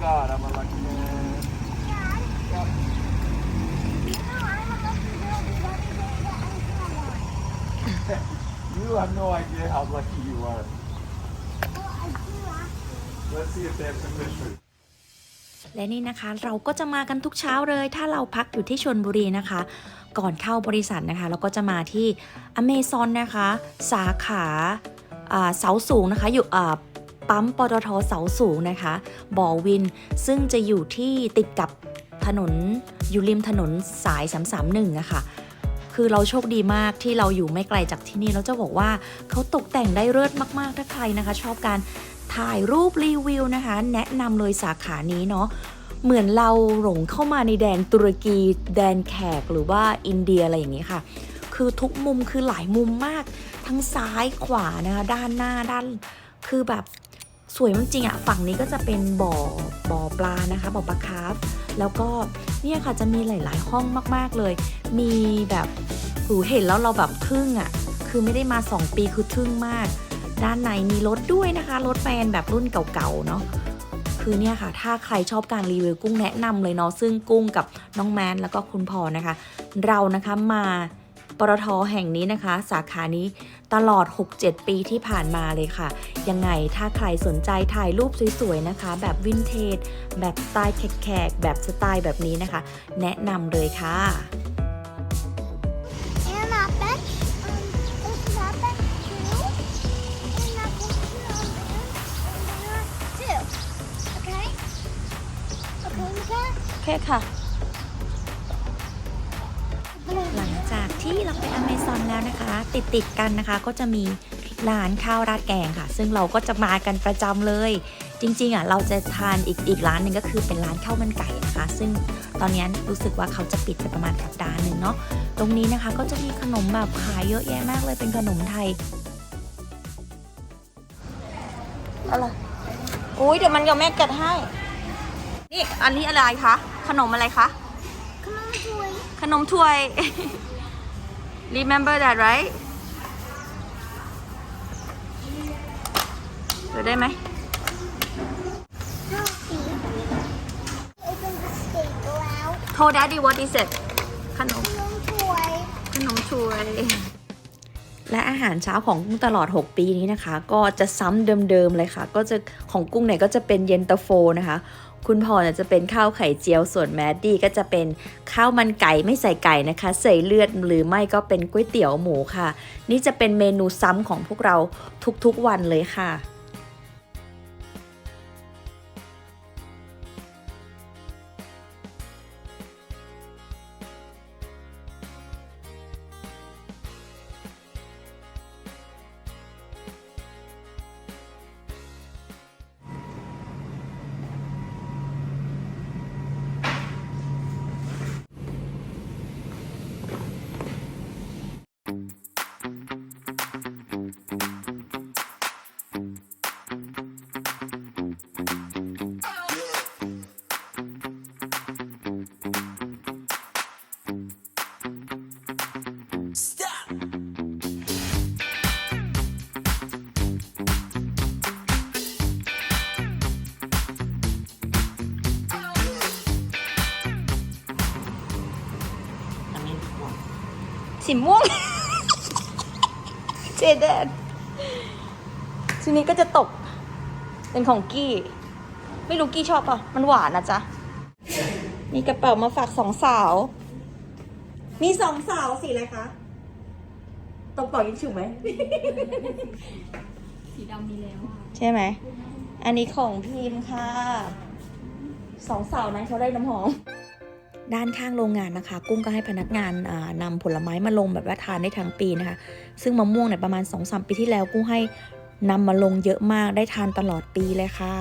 God, I'm a lucky man. Yep. You have no idea how lucky you are. Let's see if they have some mystery. และนี่นะคะเราก็จะมากันทุกเช้าเลย ถ้าเราพักอยู่ที่ชนบุรีนะคะ ก่อนเข้าบริษัทนะคะ เราก็จะมาที่อเมซอนนะคะ สาขาเสาสูงนะคะ อยู่ ปั๊มปตทเสาสูงนะคะ บ่อวิน ซึ่งจะอยู่ที่ติดกับถนนอยู่ริมถนนสาย 331อะค่ะ คือเราโชคดีมากที่เราอยู่ไม่ไกลจากที่นี่แล้วจะบอกว่าเขาตกแต่งได้เลิศมากๆ ถ้าใครนะคะ ชอบการถ่ายรูปรีวิวนะคะ แนะนำเลยสาขานี้เนาะเหมือนเราหลงเข้ามาในแดนตุรกี แดนแขกหรือว่าอินเดียอะไรอย่างนี้ค่ะ คือทุกมุมคือหลายมุมมาก ทั้งซ้ายขวานะคะ ด้านหน้าด้าน คือแบบ สวยจริงๆอะฝั่งนี้ก็จะเป็นบ่อบ่อปลานะคะบ่อปลาคาร์ฟแล้วก็เนี่ยค่ะจะมีหลาย ๆ ห้องมาก ๆเลย มีแบบหูเห็นแล้วเราแบบทึ่งอะ่ะคือไม่ได้มา 2 ปีคือทึ่งมาก ด้านในมีรถด้วยนะคะรถแฟนแบบรุ่นเก่าๆเนาะคือเนี่ยค่ะ ถ้าใครชอบการรีวิวกุ้งแนะนำเลยเนาะซึ่งกุ้งกับน้องแมนแล้วก็คุณพอนะคะ เรานะคะมาปตทแห่งนี้นะคะ สาขานี้ ตลอด 6-7 ปีที่ผ่านมาเลยค่ะ ยังไงถ้าใครสนใจถ่ายรูปสวยๆนะคะ แบบวินเทจ แบบสไตล์แขกๆ แบบสไตล์แบบนี้นะคะ แนะนำเลยค่ะ And that bench, um, is that bench too? And that bench too, and there, and there too. Okay? Okay, Mika? โอเคค่ะ หลังจาก ที่เราไปอเมซอนแล้วนะคะ ติดติดๆกันนะคะก็จะมีร้านข้าวราดแกงค่ะ ซึ่งเราก็จะมากันประจำเลย จริงๆอะเราจะทานอีกอีกร้านหนึ่งก็คือเป็นร้านข้าวมันไก่นะคะ ซึ่งตอนนี้รู้สึกว่าเขาจะปิดไปประมาณสัปดาห์หนึ่งเนาะตรงนี้นะคะก็จะมีขนมแบบขายเยอะแยะมากเลยเป็นขนมไทยอะไรอุ้ยเดี๋ยวมันกับแม่กัดให้ นี่อันนี้อะไรคะขนมอะไรคะ Come on, boy. ขนมถ้วย remember that right เดี๋ยวได้ไหม Healthy. Open the steak out. โทร daddy what is it ขนม Come on, boy. ขนมถ้วย และอาหารเช้าของกุ้งตลอด 6 ปีนี้นะคะ ก็จะซ้ำเดิมๆเลยค่ะ ก็จะของกุ้งเนี่ยก็จะเป็นเย็นตาโฟนะคะ คุณพ่อเนี่ยจะเป็นข้าวไข่เจียวส่วนแมดดี้ก็จะเป็นข้าวมันไก่ไม่ใส่ไก่นะคะ ใส่เลือดหรือไม่ก็เป็นก๋วยเตี๋ยวหมูค่ะ นี่จะเป็นเมนูซ้ำของพวกเราทุกๆวันเลยค่ะ สีม่วง เจแดนทีนี้ก็จะตก เป็นของกี้ ไม่รู้กี้ชอบป่ะ มันหวานนะจ๊ะ มีกระเป๋ามาฝากสองสาว มีสองสาวสีอะไรคะตรงเป่ายิงฉุกไหม สีดำมีแล้วอะใช่ไหม อันนี้ของพิมพ์ค่ะ สองสาวนั้นเขาได้น้ำหอม ด้านข้างโรงงานนะคะ กุ้งก็ให้พนักงานนำนำผลไม้มาลงแบบว่าทานได้ทั้งปีนะคะ ซึ่งมะม่วงเนี่ยประมาณ2อสปีที่แล้วกุ้งให้นำมาลงเยอะมากได้ทานตลอดปีเลยค่ะ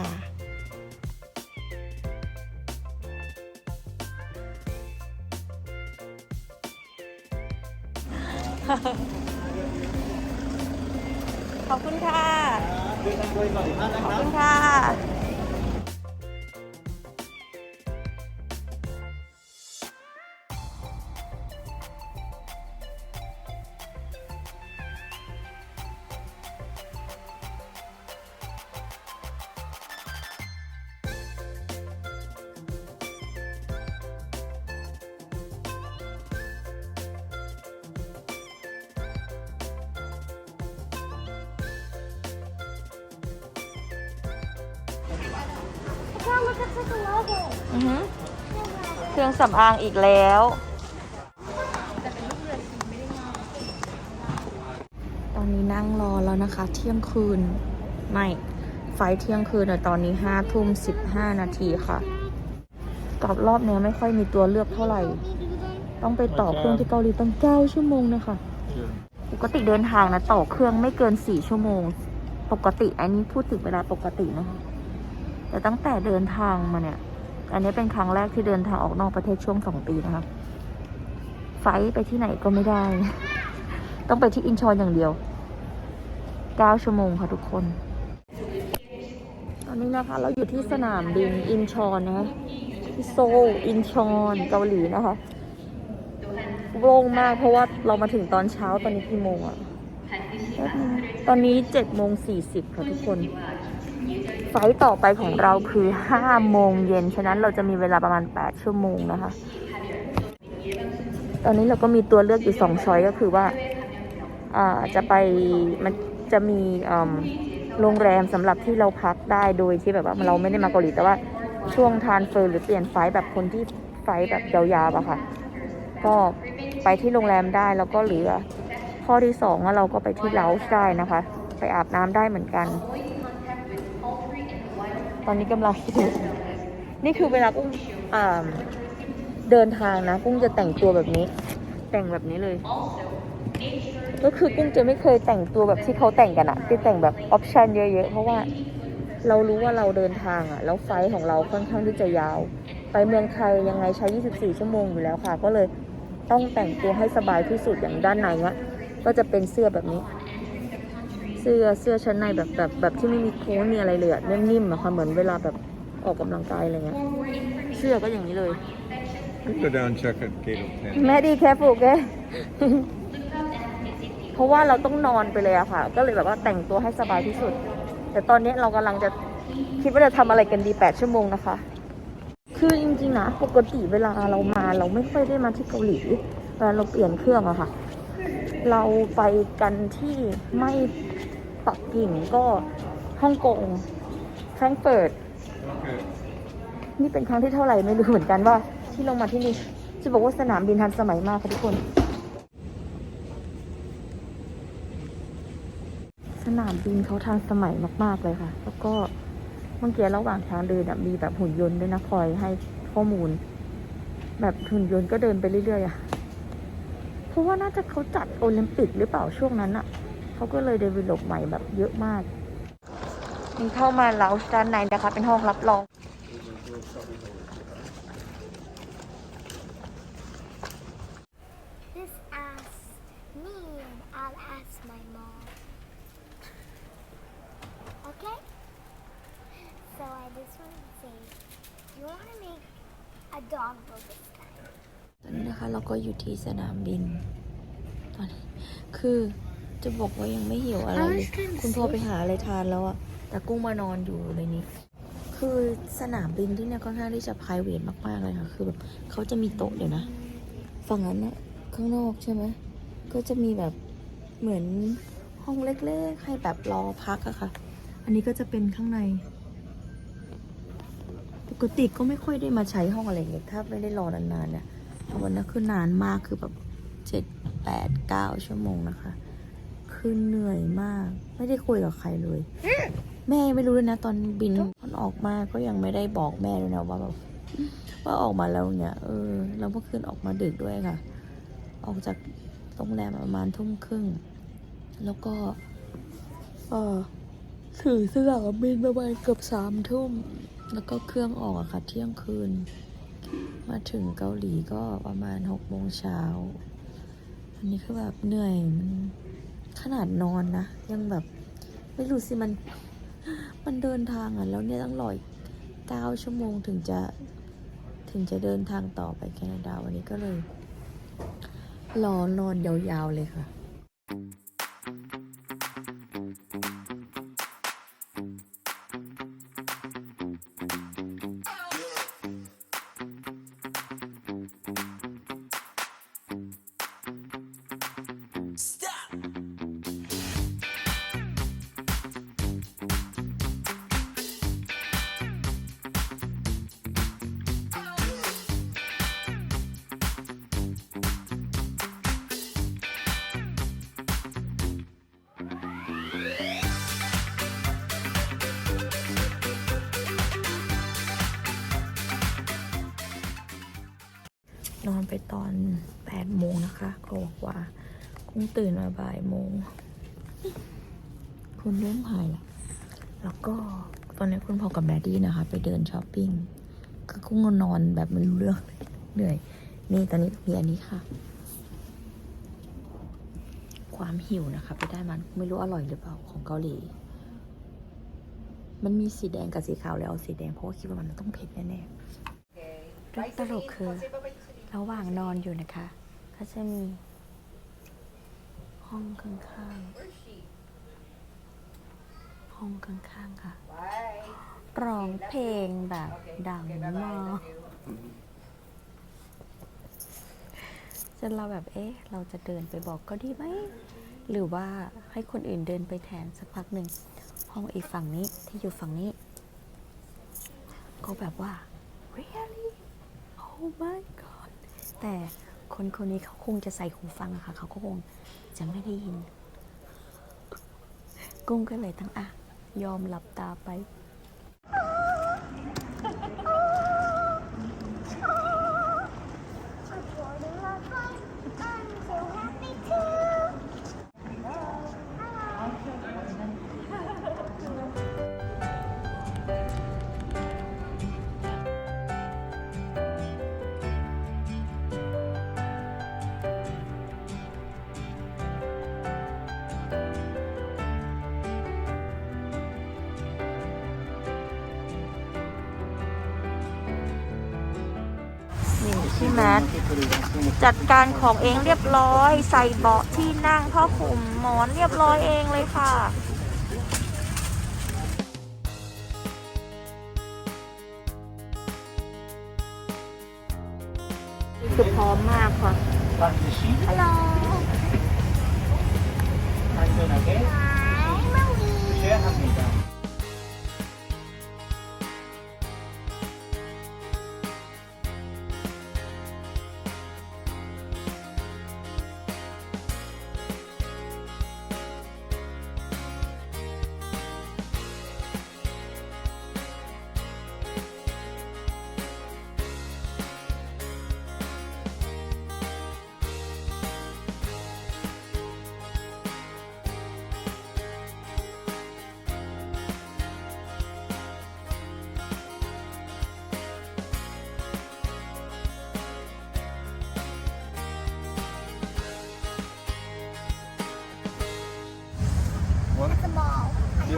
look at the logo. อือหือเครื่องสำอางอีกแล้ว ตอนนี้นั่งรอแล้วนะคะ เที่ยงคืน ไม่ ไฟล์เที่ยงคืนอะตอนนี้ห้าทุ่มสิบห้านาทีค่ะกลับรอบเนี้ยไม่ค่อยมีตัวเลือกเท่าไหร่ ต้องไปต่อเครื่องที่เกาหลีตั้งเก้าชั่วโมงนะคะปกติเดินทางนะต่อเครื่องไม่เกินสี่ชั่วโมง ปกติอันนี้พูดถึงเวลาปกตินะคะ แต่ตั้งแต่เดินทางมาเนี่ย อันนี้เป็นครั้งแรกที่เดินทางออกนอกประเทศช่วงสองปีนะคะไฟไปที่ไหนก็ไม่ได้ ต้องไปที่อินชอนอย่างเดียวเก้าชั่วโมงค่ะทุกคน ตอนนี้นะคะ เราอยู่ที่สนามบินอินชอนนะคะที่โซลอินชอนเกาหลีนะคะโล่งมากเพราะว่าเรามาถึงตอนเช้าตอนนี้กี่โมงอะตอนนี้เจ็ดโมงสี่สิบค่ะทุกคน ไฟล์ต่อไปของเราคือห้าโมงเย็น ฉะนั้นเราจะมีเวลาประมาณแปดชั่วโมงนะคะ ตอนนี้เราก็มีตัวเลือกอยู่สองช้อยก็คือว่าอ่าจะไปมันจะมีโรงแรมสำหรับที่เราพักได้โดยที่แบบว่าเราไม่ได้มาเกาหลีแต่ว่าช่วงทานเฟอร์หรือเปลี่ยนไฟแบบคนที่ไฟแบบยาวๆอะค่ะ ก็ไปที่โรงแรมได้แล้วก็เหลือ ข้อที่สองเราก็ไปที่เลาส์ได้นะคะ ไปอาบน้ำได้เหมือนกัน อนนี้กำลังนี่คือเวลากุ้งเดินทางนะ กุ้งจะแต่งตัวแบบนี้ แต่งแบบนี้เลย ก็คือกุ้งจะไม่เคยแต่งตัวแบบที่เขาแต่งกันอะที่แต่งแบบออปชันเยอะๆ เพราะว่าเรารู้ว่าเราเดินทางอะแล้วไฟของเราค่อนข้างที่จะยาว ไปเมืองไทยยังไงใช้ 24 ชั่วโมงอยู่แล้วค่ะ ก็เลยต้องแต่งตัวให้สบายที่สุดอย่างด้านในเนี้ยก็จะเป็นเสื้อแบบนี้ เสื้อเสื้อชั้นในแบบแบบแบบที่ไม่มีโค้งมีอะไรเลยอะนิ่มๆอะค่ะเหมือนเวลาแบบออกกำลังกายอะไรเงี้ยเสื้อก็อย่างนี้เลย You go down and check at gate of 10. แม่ดีแค่ปลูกแกเพราะว่าเราต้องนอนไปเลยอะค่ะ ก็เลยแบบว่าแต่งตัวให้สบายที่สุด แต่ตอนนี้เรากำลังจะคิดว่าจะทำอะไรกันดี 8 ชั่วโมงนะคะ คือจริงๆนะปกติเวลาเรามาเราไม่ค่อยได้มาที่เกาหลีเวลาเราเปลี่ยนเครื่องอะค่ะ เราไปกันที่ไม่ ปักกิ่งก็ฮ่องกงแฟรงก์เฟิร์ตนี่เป็นครั้งที่เท่าไหร่ไม่รู้เหมือนกันว่า ที่ลงมาที่นี่ จะบอกว่าสนามบินทันสมัยมากค่ะทุกคน สนามบินเขาทันสมัยมาก ๆ เลยค่ะ แล้วก็เมื่อกี้ระหว่างทางเดินมีแบบหุ่นยนต์ด้วยนะคอยให้ข้อมูล แบบหุ่นยนต์ก็เดินไปเรื่อยๆอะเพราะว่าน่าจะเขาจัดโอลิมปิกหรือเปล่าช่วงนั้นอะ เขาก็เลยเดเวลลอปใหม่แบบเยอะมากมีเข้ามาเลาส์ด้านในนะคะ เป็นห้องรับรอง This asks me, and I'll ask my mom. Okay? So I just want to say, you want to make a dog bowl this time? ตอนนี้นะคะเราก็อยู่ที่สนามบิน ตอนนี้คือ จะบอกว่ายังไม่หิวอะไรเลยคุณพ่อไปหาอะไรทานแล้วอะแต่กุ้งมานอนอยู่ในนี้คือสนามบินที่เนี่ยค่อนข้างที่จะ p r i v a t มากๆเลยค่ะ คือแบบเขาจะมีโต๊ะเดี๋ยวนะ ฝั่งนั้นนะข้างนอกใช่ไหมก็จะมีแบบเหมือนห้องเล็กๆ ให้แบบรอพักอะค่ะ อันนี้ก็จะเป็นข้างใน ปกติก็ไม่ค่อยได้มาใช้ห้องอะไรอย่างเงี้ยถ้าไม่ได้รอนานๆเนี่ยวันนั้นคือนานมากคือแบบเจ็ดแปดเก้าชั่วโมงนะคะ คือเหนื่อยมาก ไม่ได้คุยกับใครเลย แม่ไม่รู้เลยนะ ตอนบินตอนออกมาก็ยังไม่ได้บอกแม่เลยนะว่าแบบว่าออกมาแล้วเนี่ยเออแล้วเมื่อคืนออกมาดึกด้วยค่ะ ออกจากโรงแรมประมาณทุ่มครึ่ง แล้วก็เออถือเสื้อกับบินประมาณเกือบสามทุ่ม แล้วก็เครื่องออกอะค่ะ เที่ยงคืน มาถึงเกาหลีก็ประมาณหกโมงเช้า อันนี้คือแบบเหนื่อยมัน ขนาดนอนนะ ยังแบบ ไม่รู้สิมัน มันเดินทางอะ แล้วเนี่ยต้องรออีกเก้าชั่วโมงถึงจะ ถึงจะเดินทางต่อไปแคนาดาวันนี้ก็เลยรอนอนยาวๆเลยค่ะ นอนไปตอนแปดโมงนะคะก็บอกว่ากุ้งตื่นมาบ่ายโมงคุณเริ่มหายแล้วแล้วก็ตอนนี้คุณพ่อกับแดดดี้นะคะ ไปเดินช้อปปิ้งคือกุ้งนอนแบบไม่รู้เรื่องเลยเหนื่อย นี่ตอนนี้มีอันนี้ค่ะ ความหิวนะคะ ไปได้มันไม่รู้อร่อยหรือเปล่าของเกาหลี มันมีสีแดงกับสีขาวแล้วเอาสีแดงเพราะว่าคิดว่ามันต้องเผ็ดแน่ๆเรื่องตลกคือ ระหว่างนอนอยู่นะคะ ก็จะมี ห้องข้างๆ ห้องข้างๆค่ะ ร้องเพลงแบบดังมาก จนเราแบบ เอ๊ะ เราจะเดินไปบอกก็ดีไหม หรือว่าให้คนอื่นเดินไปแทนสักพักหนึ่ง ห้องอีกฝั่งนี้ที่อยู่ฝั่งนี้ ก็แบบว่า really oh my god แต่คนคนนี้เขาคงจะใส่หูฟังอะค่ะ เขาก็คงจะไม่ได้ยิน กุ้งก็เลยทั้งอะ ยอมหลับตาไป จัดการของเองเรียบร้อย ใส่เบาะที่นั่งผ้าห่มหมอนเรียบร้อยเองเลยค่ะนี่คือพร้อมมากค่ะ Hello. Hi, mommy. What?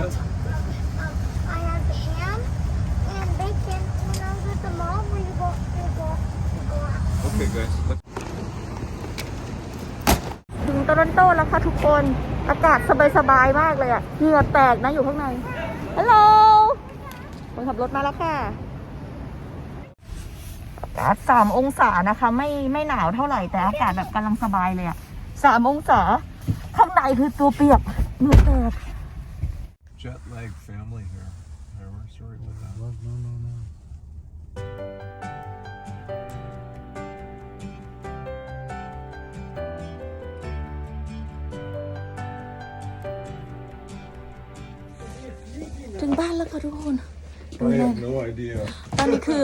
Um, I had ham and bacon when I was at the mall. We go, we go, we go out. Okay, guys. ถึงโตรอนโตแล้วค่ะทุกคน อากาศสบายๆมากเลยอะเหงื่อแตกนะอยู่ข้างใน ฮัลโหล คนขับรถมาแล้วค่ะอากาศสามองศานะคะ ไม่ไม่หนาวเท่าไหร่แต่อากาศแบบกำลังสบายเลยอะสามองศา ข้างในคือตัวเปียกเหงื่อแตก jet lag family here. Anniversary with that. No, no, no. ถึงบ้านแล้วค่ะทุกคนดู I เลย have no idea. ตอนนี้คือ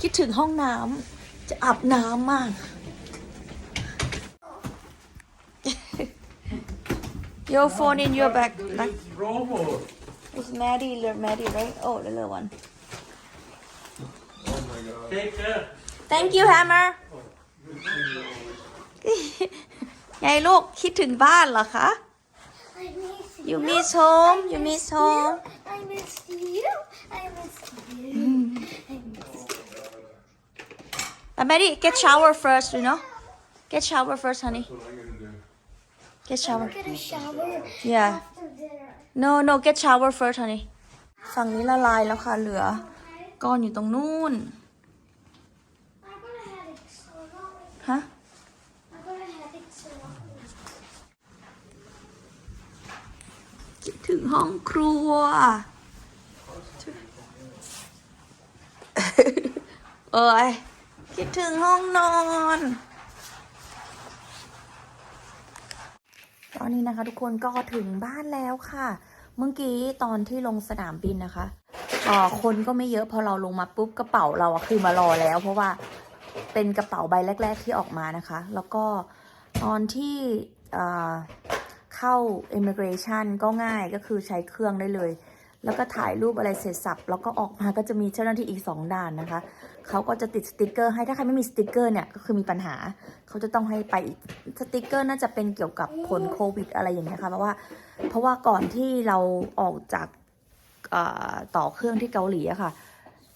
คิดถึงห้องน้ำจะอาบน้ำมาก Your phone in your bag like Robot. It's Maddie, little Maddie, right? Oh, the little one. Oh my god. Take care. Thank you, Hammer. ไงลูกคิดถึงบ้านเหรอคะ I miss you. You miss home, you miss home. I miss you. I miss you. I miss you. Uh, Maddie, get shower first, you know? Get shower first, honey. That's what I'm gonna do. Get shower. Get a shower Yeah. No no get shower first นี่ฝั่งนี้ละลายแล้วค่ะ เหลือ ก้อนอยู่ตรงนู้นฮะคิดถึงห้องครัว เอ้ยคิดถึงห้องนอน อนนี้นะคะ ทุกคนก็ถึงบ้านแล้วค่ะ เมื่อกี้ตอนที่ลงสนามบินนะคะอ่อคนก็ไม่เยอะพอเราลงมาปุ๊บกระเป๋าเราอะคือมารอแล้ว เพราะว่าเป็นกระเป๋าใบแรก ๆ ที่ออกมานะคะ แล้วก็ตอนที่เอ่อเข้า immigration ก็ง่ายก็คือใช้เครื่องได้เลย แล้วก็ถ่ายรูปอะไรเสร็จสับ แล้วก็ออกมาก็จะมีเจ้าหน้าที่อีก 2 ด่านนะคะ เขาก็จะติดสติกเกอร์ให้ถ้าใครไม่มีสติกเกอร์เนี่ยก็คือมีปัญหา เขาจะต้องให้ไปอีกสติกเกอร์น่าจะเป็นเกี่ยวกับผลโควิด อะไรอย่างเงี้ยค่ะเพราะว่าเพราะว่าก่อนที่เราออกจากต่อเครื่องที่เกาหลีอะค่ะ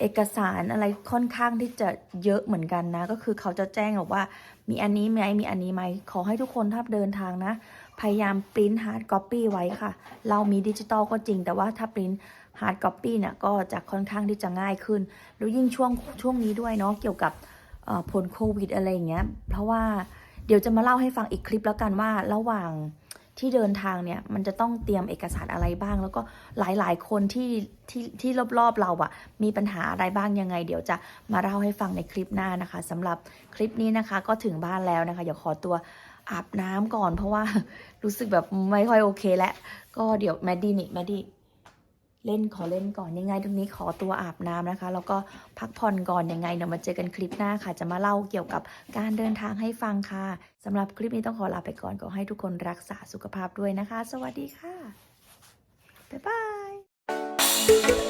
เอกสารอะไรค่อนข้างที่จะเยอะเหมือนกันนะ ก็คือเขาจะแจ้งบอกว่า มีอันนี้ไหมมีอันนี้ไหมขอให้ทุกคนถ้าเดินทางนะ พยายามปริ้นฮาร์ดก๊อปปี้ไว้ค่ะ เรามีดิจิตอลก็จริง แต่ว่าถ้าปริ้นฮาร์ดก๊อปปี้เนี่ยก็จะค่อนข้างที่จะง่ายขึ้น แล้วยิ่งช่วงช่วงนี้ด้วยเนาะเกี่ยวกับผลโควิดอะไรอย่างเงี้ย เพราะว่าเดี๋ยวจะมาเล่าให้ฟังอีกคลิปแล้วกันว่าระหว่างที่เดินทางเนี่ยมันจะต้องเตรียมเอกสารอะไรบ้าง แล้วก็หลายๆ คนที่ที่ที่รอบๆเราอะมีปัญหาอะไรบ้างยังไง เดี๋ยวจะมาเล่าให้ฟังในคลิปหน้านะคะสำหรับคลิปนี้นะคะก็ถึงบ้านแล้วนะคะเดี๋ยวขอตัว อาบน้ำก่อน เพราะว่ารู้สึกแบบไม่ค่อยโอเคแล้วก็เดี๋ยวแมดดี้นี่แมดดี้เล่นขอเล่นก่อนยังไงตรงนี้ขอตัวอาบน้ำนะคะ แล้วก็พักผ่อนก่อนยังไงเดี๋ยวมาเจอกันคลิปหน้าค่ะ จะมาเล่าเกี่ยวกับการเดินทางให้ฟังค่ะสำหรับคลิปนี้ต้องขอลาไปก่อนก็ให้ทุกคนรักษาสุขภาพด้วยนะคะ สวัสดีค่ะบ๊ายบาย